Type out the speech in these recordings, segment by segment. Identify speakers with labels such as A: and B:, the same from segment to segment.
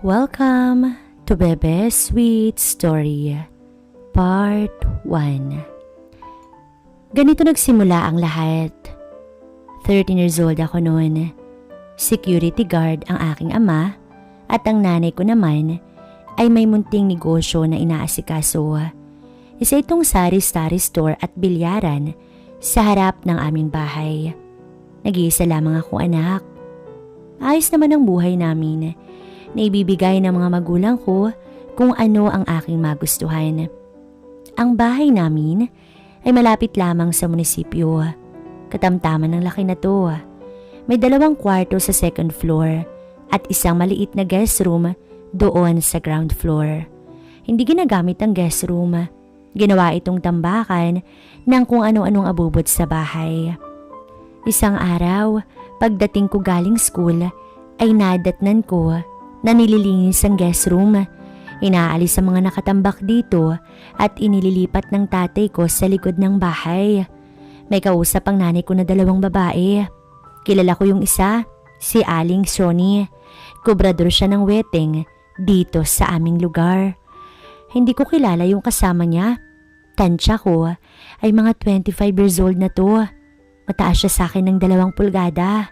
A: Welcome to Bebe Sweet Story Part 1 Ganito nagsimula ang lahat. 13 years old ako noon. Security guard ang aking ama at ang nanay ko naman ay may munting negosyo na inaasikaso. Isa itong sari-sari store at bilyaran sa harap ng aming bahay. Nag-iisa lamang ako anak. Ayos naman ang buhay namin na ibibigay ng mga magulang ko kung ano ang aking magustuhan. Ang bahay namin ay malapit lamang sa munisipyo. Katamtaman ng laki na to. May dalawang kwarto sa second floor at isang maliit na guest room doon sa ground floor. Hindi ginagamit ang guest room. Ginawa itong tambakan ng kung ano-anong abubot sa bahay. Isang araw, pagdating ko galing school, ay nadatnan ko na nililinis ang guest room. Inaalis ang mga nakatambak dito at inililipat ng tatay ko sa likod ng bahay. May kausap ang nanay ko na dalawang babae. Kilala ko yung isa, si Aling Shoni. Kubrador siya ng wedding dito sa aming lugar. Hindi ko kilala yung kasama niya. Tansya ko ay mga 25 years old na to. Mataas siya sa akin ng dalawang pulgada.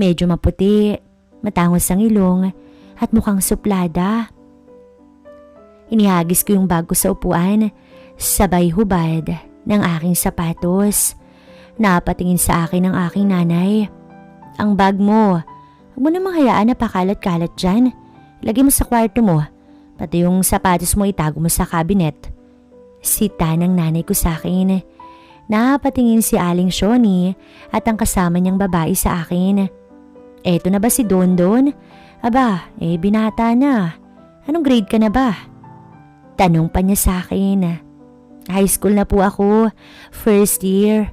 A: Medyo maputi, matangos ang ilong at mukhang suplada. Inihagis ko yung bag ko sa upuan, sabay hubad ng aking sapatos. Napatingin sa akin ng aking nanay. Ang bag mo, huwag mo namang hayaan na pakalat-kalat dyan. Lagay mo sa kwarto mo, pati yung sapatos mo itago mo sa cabinet. Sita ng nanay ko sa akin. Napatingin si Aling Shoni at ang kasama niyang babae sa akin. Eto na ba si Don Don? Aba, eh binata na. Anong grade ka na ba? Tanong pa niya sa akin. High school na po ako, first year.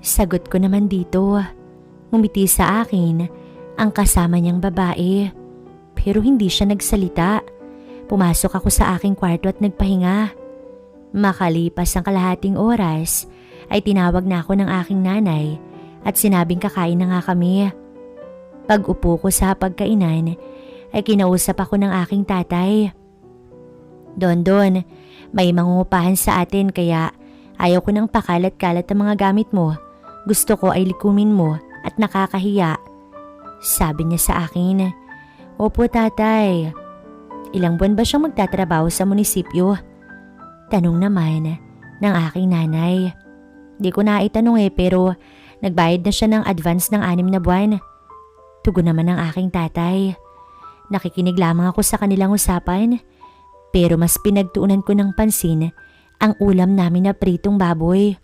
A: Sagot ko naman dito. Ngumiti sa akin ang kasama niyang babae. Pero hindi siya nagsalita. Pumasok ako sa aking kwarto at nagpahinga. Makalipas ang kalahating oras ay tinawag na ako ng aking nanay at sinabing kakain na nga kami. Pag upo ko sa pagkainan ay kinausap ako ng aking tatay. Don Don, may mangungupahan sa atin kaya ayaw ko nang pakalat-kalat ang mga gamit mo. Gusto ko ay likumin mo at nakakahiya. Sabi niya sa akin, Opo tatay, ilang buwan ba siyang magtatrabaho sa munisipyo? Tanong naman ng aking nanay. Di ko na itanong eh pero nagbayad na siya ng advance ng anim na buwan. Tugon naman ng aking tatay. Nakikinig lamang ako sa kanilang usapan pero mas pinagtuunan ko ng pansin ang ulam namin na pritong baboy.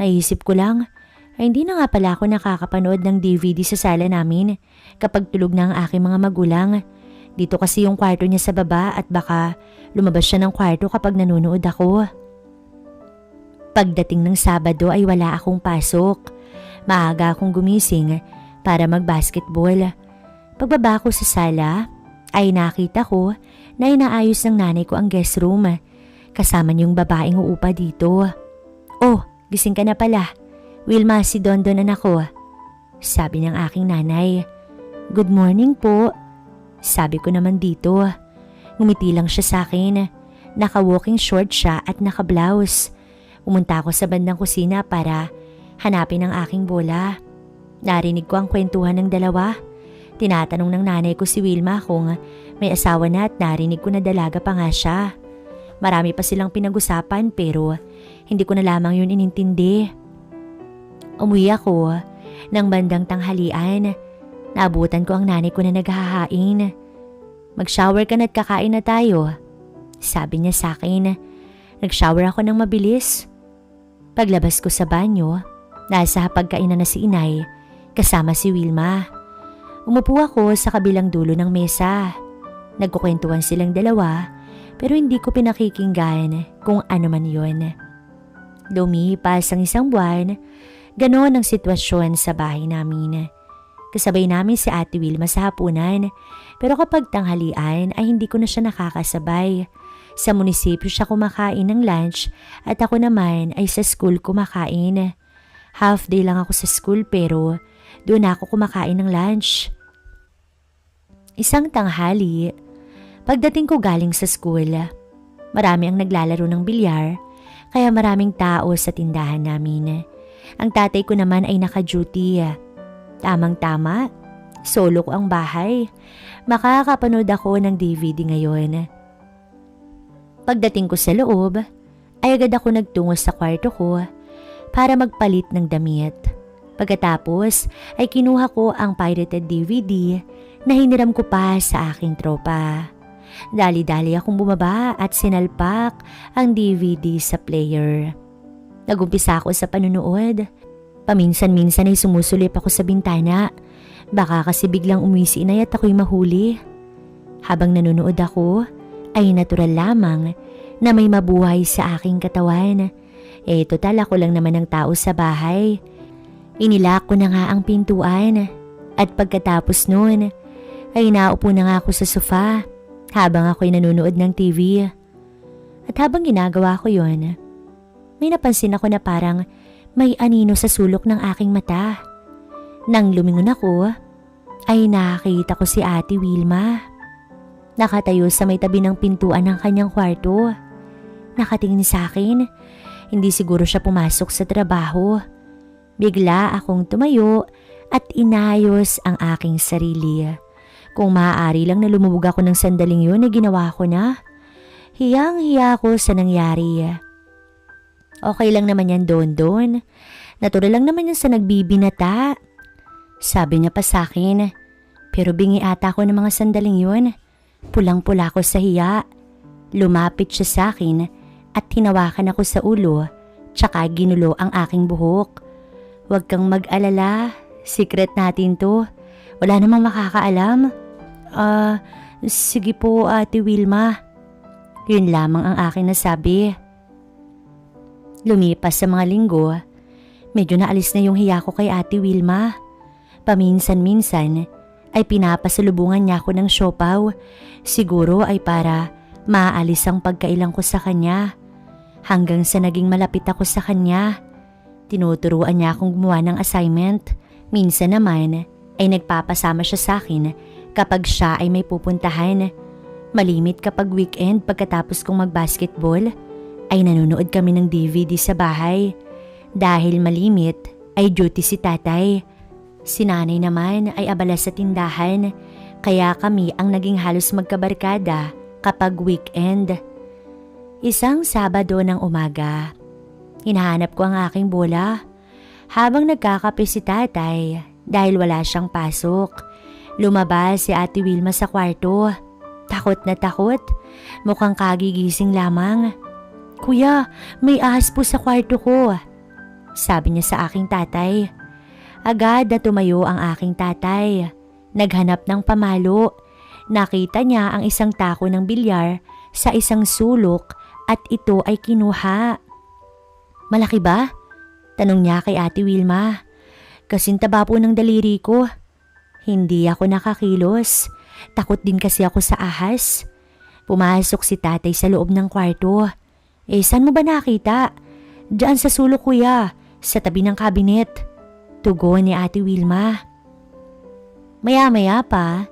A: Naisip ko lang ay hindi na nga pala ako nakakapanood ng DVD sa sala namin kapag tulog na ang aking mga magulang. Dito kasi yung kwarto niya sa baba at baka lumabas siya ng kwarto kapag nanonood ako. Pagdating ng Sabado ay wala akong pasok. Maaga akong gumising para mag-basketball. Pagbaba ko sa sala ay nakita ko na inaayos ng nanay ko ang guest room. Kasama niyong babaeng uupa dito. Oh, gising ka na pala. Wilma, si Dondon anak ko. Sabi ng aking nanay. Good morning po. Sabi ko naman dito. Ngumiti lang siya sa akin. Naka-walking short siya at naka-blouse. Pumunta ako sa bandang kusina para hanapin ang aking bola. Narinig ko ang kwentuhan ng dalawa. Tinatanong ng nanay ko si Wilma kung may asawa na at narinig ko na dalaga pa nga siya. Marami pa silang pinag-usapan pero hindi ko na lamang yun inintindi. Umuwi ako ng bandang tanghalian. Naabutan ko ang nanay ko na naghahain. Mag-shower ka na at kakain na tayo. Sabi niya sa akin. Nag-shower ako ng mabilis. Paglabas ko sa banyo, nasa pagkainan na si inay kasama si Wilma. Umupo ako sa kabilang dulo ng mesa. Nagkukwentuhan silang dalawa pero hindi ko pinakikinggan kung ano man yon. Lumipas ang isang buwan, ganoon ang sitwasyon sa bahay namin. Kasabay namin si Ate Wilma sa hapunan pero kapag tanghalian ay hindi ko na siya nakakasabay. Sa munisipyo siya kumakain ng lunch at ako naman ay sa school kumakain. Half day lang ako sa school pero doon ako kumakain ng lunch. Isang tanghali, Pagdating ko galing sa school, marami ang naglalaro ng bilyar kaya maraming tao sa tindahan namin. Ang tatay ko naman ay naka-duty. Tamang-tama, solo ko ang bahay. Makakapanood ako ng DVD ngayon. Pagdating ko sa loob, ay agad ako nagtungo sa kwarto ko para magpalit ng damit. Pagkatapos ay kinuha ko ang pirated DVD na hiniram ko pa sa aking tropa. Dali-dali akong bumaba at sinalpak ang DVD sa player. Nagumpisa ako sa panunood. Paminsan-minsan ay sumusulip ako sa bintana. Baka kasi biglang umisi inay at ako'y mahuli. Habang nanonood ako, ay natural lamang na may mabuhay sa aking katawan. Eh total ako lang naman ang tao sa bahay. Inilak ko na nga ang pintuan at pagkatapos noon ay naupo na nga ako sa sofa habang ako'y nanonood ng TV. At habang ginagawa ko yon, may napansin ako na parang may anino sa sulok ng aking mata. Nang lumingon ako, ay nakakita ko si Ate Wilma. Nakatayo sa may tabi ng pintuan ng kanyang kwarto. Nakatingin sa akin, hindi siguro siya pumasok sa trabaho. Bigla akong tumayo at inayos ang aking sarili. Kung maaari lang na lumubog ako ng sandaling yun na ginawa ko na. Hiyang-hiya ako sa nangyari. Okay lang naman yan doon doon. Natural lang naman yan sa nagbibinata. Sabi niya pa sa akin. Pero bingi ata ako ng mga sandaling yun. Pulang-pula ko sa hiya. Lumapit siya sa akin at hinawakan ako sa ulo tsaka ginulo ang aking buhok. Huwag kang mag-alala. Secret natin to. Wala namang makakaalam. Ah, uh, sige po Ate Wilma. Yun lamang ang akin nasabi. Lumipas sa mga linggo, medyo naalis na yung hiya ko kay Ate Wilma. Paminsan-minsan ay pinapasalubungan niya ako ng siopaw. Siguro ay para maalis ang pagkailang ko sa kanya. Hanggang sa naging malapit ako sa kanya. Tinuturuan niya akong gumawa ng assignment. Minsan naman ay nagpapasama siya sa akin kapag siya ay may pupuntahan. Malimit kapag weekend pagkatapos kong magbasketball ay nanonood kami ng DVD sa bahay. Dahil malimit ay duty si tatay. Si nanay naman ay abala sa tindahan kaya kami ang naging halos magkabarkada kapag weekend. Isang Sabado ng umaga, hinahanap ko ang aking bola habang nagkakape si tatay dahil wala siyang pasok. Lumabas si Ate Wilma sa kwarto. Takot na takot. Mukhang kagigising lamang. Kuya, may ahas po sa kwarto ko. Sabi niya sa aking tatay. Agad na tumayo ang aking tatay. Naghanap ng pamalo. Nakita niya ang isang tako ng bilyar sa isang sulok at ito ay kinuha. Malaki ba? Tanong niya kay Ate Wilma. Kasintaba po ng daliri ko. Hindi ako nakakilos. Takot din kasi ako sa ahas. Pumasok si tatay sa loob ng kwarto. Eh, saan mo ba nakita? Diyan sa sulok kuya, sa tabi ng kabinet. Tugon ni Ate Wilma. Maya-maya pa,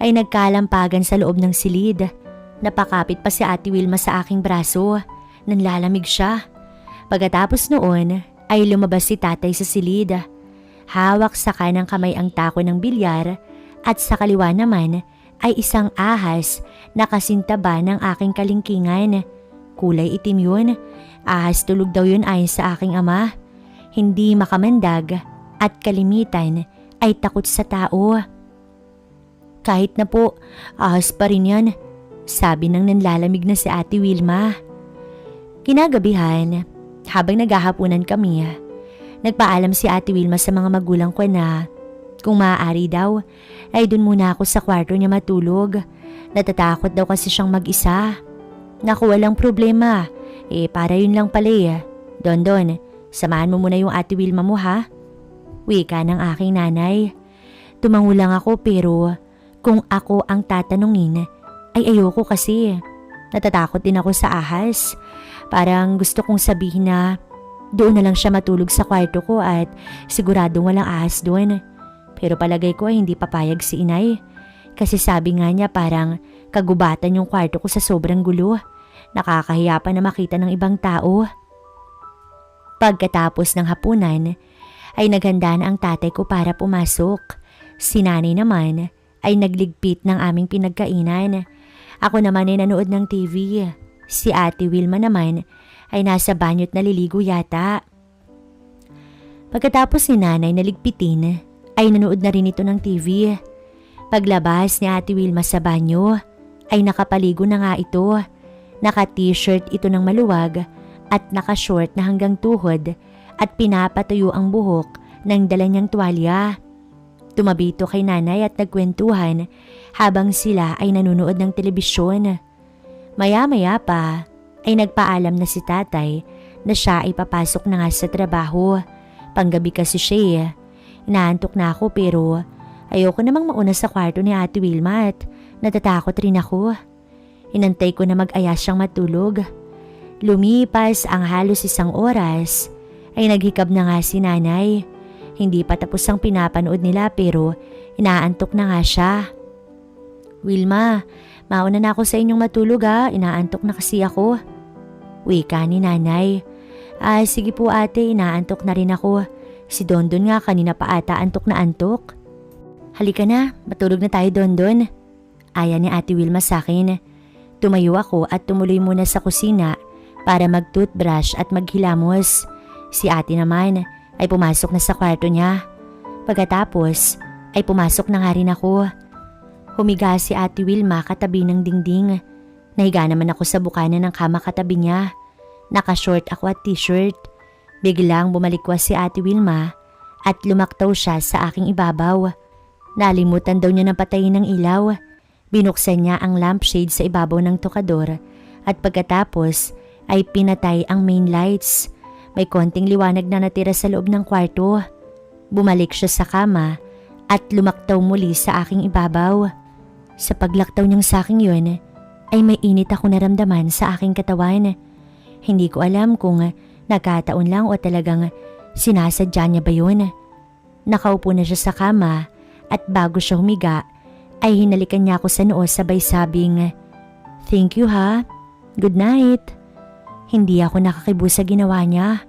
A: ay nagkalampagan sa loob ng silid. Napakapit pa si Ate Wilma sa aking braso. Nanlalamig siya. Pagkatapos noon, ay lumabas si tatay sa silid. Hawak sa kanang kamay ang tako ng bilyar at sa kaliwa naman ay isang ahas na kasintaba ng aking kalingkingan. Kulay itim yun. Ahas tulog daw yun ayon sa aking ama. Hindi makamandag at kalimitan ay takot sa tao. Kahit na po, ahas pa rin yan. Sabi ng nanlalamig na si Ate Wilma. Kinagabihan, habang naghahaponan kami, Nagpaalam si Ate Wilma sa mga magulang ko na kung maaari daw ay dun muna ako sa kwarto niya matulog. Natatakot daw kasi siyang mag-isa. Naku walang problema. Eh para yun lang pala eh. Don Don, samahan mo muna yung Ate Wilma mo ha. Wika ng aking nanay. Tumango lang ako pero kung ako ang tatanungin ay ayoko kasi. Natatakot din ako sa ahas. Parang gusto kong sabihin na doon na lang siya matulog sa kwarto ko at siguradong walang ahas doon. Pero palagay ko ay hindi papayag si inay. Kasi sabi nga niya parang kagubatan yung kwarto ko sa sobrang gulo. Nakakahiya pa na makita ng ibang tao. Pagkatapos ng hapunan, ay naghanda na ang tatay ko para pumasok. Si nanay naman ay nagligpit ng aming pinagkainan. Ako naman ay nanood ng TV. Si ate Wilma naman ay nasa banyo't naliligo yata. Pagkatapos ni nanay naligpitin, ay nanood na rin ito ng TV. Paglabas ni ate Wilma sa banyo, ay nakapaligo na nga ito. Naka-t-shirt ito ng maluwag at naka-short na hanggang tuhod at pinapatuyo ang buhok ng dala niyang tuwalya. Tumabi ito kay nanay at nagkwentuhan habang sila ay nanonood ng telebisyon. Maya-maya pa ay nagpaalam na si tatay na siya ay papasok na nga sa trabaho. Panggabi kasi siya eh. Inaantok na ako pero ayoko namang mauna sa kwarto ni Ate Wilma at natatakot rin ako. Inantay ko na mag-aya siyang matulog. Lumipas ang halos isang oras ay naghikab na nga si nanay. Hindi pa tapos ang pinapanood nila pero inaantok na nga siya. Wilma, mauna na ako sa inyong matulog ha. Inaantok na kasi ako. Wika ni nanay. Ah, sige po ate, inaantok na rin ako. Si Dondon nga kanina pa ata antok na antok. Halika na, matulog na tayo Dondon. Aya ni ate Wilma sa akin. Tumayo ako at tumuloy muna sa kusina para mag-toothbrush at maghilamos. Si ate naman ay pumasok na sa kwarto niya. Pagkatapos ay pumasok na nga rin ako. Humiga si ate Wilma katabi ng dingding. Nahiga naman ako sa bukana ng kama katabi niya. Naka-short ako at t-shirt. Biglang bumalikwas si ate Wilma at lumaktaw siya sa aking ibabaw. Nalimutan daw niya ng patayin ng ilaw. Binuksan niya ang lampshade sa ibabaw ng tokador at pagkatapos ay pinatay ang main lights. May konting liwanag na natira sa loob ng kwarto. Bumalik siya sa kama at lumaktaw muli sa aking ibabaw. Sa paglaktaw niyang sa akin yun, ay may init ako naramdaman sa aking katawan. Hindi ko alam kung nagkataon lang o talagang sinasadya niya ba yun. Nakaupo na siya sa kama at bago siya humiga ay hinalikan niya ako sa noo sabay sabing, Thank you ha. Good night. Hindi ako nakakibo sa ginawa niya.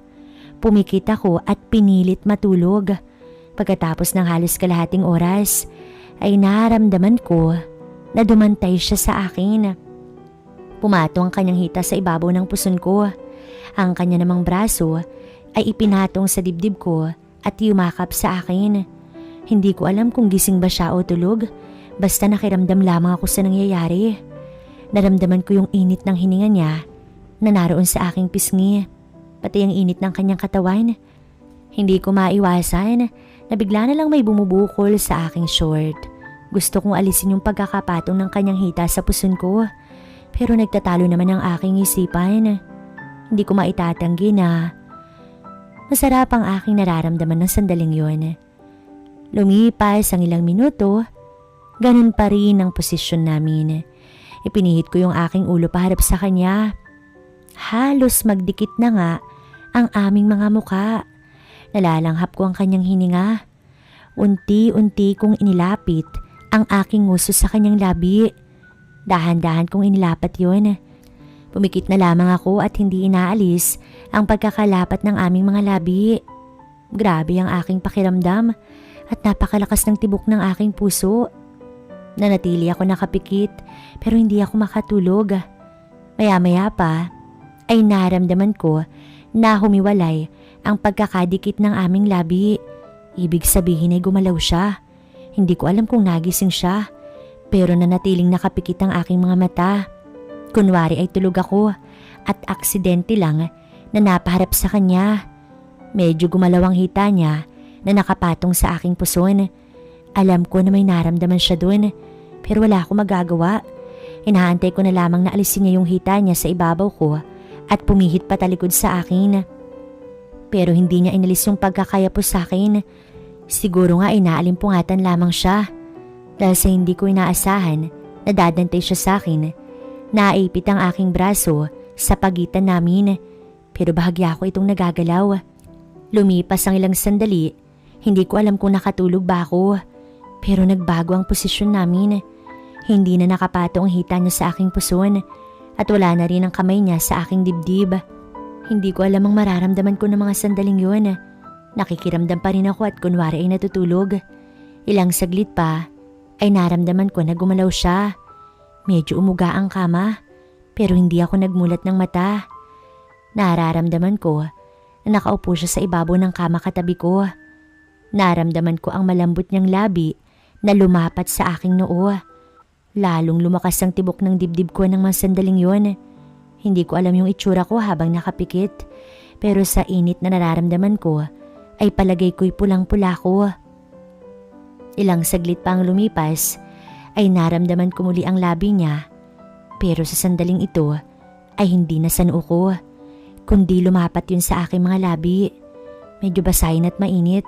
A: Pumikit ako at pinilit matulog. Pagkatapos ng halos kalahating oras ay naramdaman ko na dumantay siya sa akin. Pumato ang kanyang hita sa ibabaw ng puson ko. Ang kanya namang braso ay ipinatong sa dibdib ko at yumakap sa akin. Hindi ko alam kung gising ba siya o tulog. Basta nakiramdam lamang ako sa nangyayari. Naramdaman ko yung init ng hininga niya na naroon sa aking pisngi. Pati ang init ng kanyang katawan. Hindi ko maiwasan na bigla na lang may bumubukol sa aking short. Gusto kong alisin yung pagkakapatong ng kanyang hita sa puson ko. Pero nagtatalo naman ang aking isipan. Hindi ko maitatanggi na masarap ang aking nararamdaman ng sandaling yon. Lumipas ang ilang minuto, ganun pa rin ang posisyon namin. Ipinihit ko yung aking ulo paharap sa kanya. Halos magdikit na nga ang aming mga muka. Nalalanghap ko ang kanyang hininga. Unti-unti kong inilapit ang aking nguso sa kanyang labi. Dahan-dahan kong inilapat yon. Pumikit na lamang ako at hindi inaalis ang pagkakalapat ng aming mga labi. Grabe ang aking pakiramdam at napakalakas ng tibok ng aking puso. Nanatili ako nakapikit pero hindi ako makatulog. Maya-maya pa ay naramdaman ko na humiwalay ang pagkakadikit ng aming labi. Ibig sabihin ay gumalaw siya. Hindi ko alam kung nagising siya pero nanatiling nakapikit ang aking mga mata. Kunwari ay tulog ako at aksidente lang na napaharap sa kanya. Medyo gumalaw ang hita niya na nakapatong sa aking puson. Alam ko na may naramdaman siya doon pero wala akong magagawa. Inaantay ko na lamang na alisin niya yung hita niya sa ibabaw ko at pumihit patalikod sa akin. Pero hindi niya inalis yung pagkakayapos sa akin. Siguro nga inaalimpungatan lamang siya. Dahil sa hindi ko inaasahan na dadantay siya sa akin. Naipit ang aking braso sa pagitan namin. Pero bahagya ako itong nagagalaw. Lumipas ang ilang sandali. Hindi ko alam kung nakatulog ba ako. Pero nagbago ang posisyon namin. Hindi na nakapato ang hita niya sa aking puson at wala na rin ang kamay niya sa aking dibdib. Hindi ko alam ang mararamdaman ko ng mga sandaling yun. Nakikiramdam pa rin ako at kunwari ay natutulog. Ilang saglit pa ay naramdaman ko na gumalaw siya. Medyo umuga ang kama pero hindi ako nagmulat ng mata. Nararamdaman ko na nakaupo siya sa ibabaw ng kama katabi ko. Naramdaman ko ang malambot niyang labi na lumapat sa aking noo. Lalong lumakas ang tibok ng dibdib ko ng mga sandaling yon. Hindi ko alam yung itsura ko habang nakapikit pero sa init na nararamdaman ko ay palagay ko'y pulang-pula ko. Ilang saglit pa ang lumipas ay naramdaman ko muli ang labi niya pero sa sandaling ito ay hindi na sa noo ko kundi lumapat yun sa aking mga labi. Medyo basahin at mainit.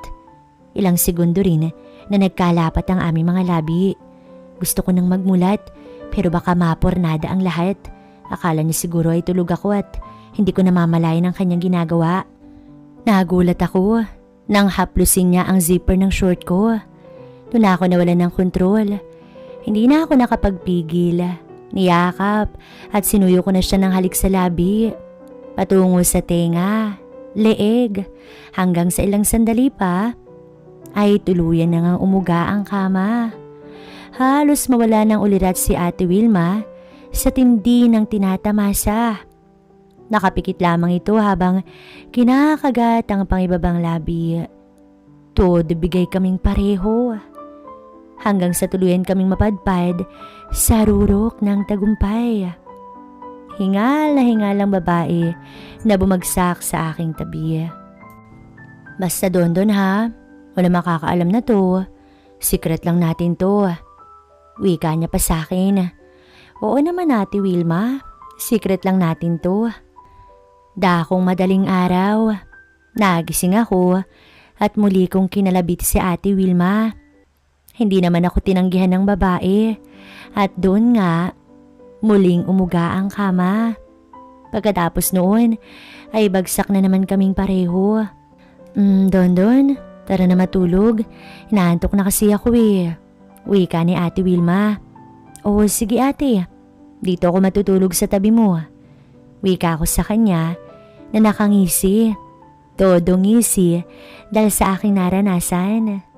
A: Ilang segundo rin na nagkalapat ang aming mga labi. Gusto ko nang magmulat pero baka mapornada ang lahat. Akala niya siguro ay tulog ako at hindi ko namamalayan ang kanyang ginagawa. Nagulat ako nang haplusin niya ang zipper ng short ko. Doon ako nawalan ng kontrol. Hindi na ako nakapagpigil. Niyakap at sinuyo ko na siya ng halik sa labi. Patungo sa tenga, leeg, hanggang sa ilang sandali pa ay tuluyan na ngang umuga ang kama. Halos mawala ng ulirat si Ate Wilma sa tindi ng tinatamasa. Nakapikit lamang ito habang kinakagat ang pangibabang labi. Todo bigay kaming pareho. Hanggang sa tuluyan kaming mapadpad sa rurok ng tagumpay. Hingal na hingal ang babae na bumagsak sa aking tabi. Basta doon doon ha, wala makakaalam na to. Secret lang natin to. Wika niya pa sa akin. Oo naman ate Wilma, secret lang natin to. Dakong madaling araw, nagising ako at muli kong kinalabit si ate Wilma. Hindi naman ako tinanggihan ng babae at doon nga muling umuga ang kama. Pagkatapos noon ay bagsak na naman kaming pareho. Mm, don don, tara na matulog. Inaantok na kasi ako eh. Wika ni ate Wilma. Oo sige ate, dito ako matutulog sa tabi mo. Wika ako sa kanya na nakangisi. Todo ngisi dahil sa aking naranasan.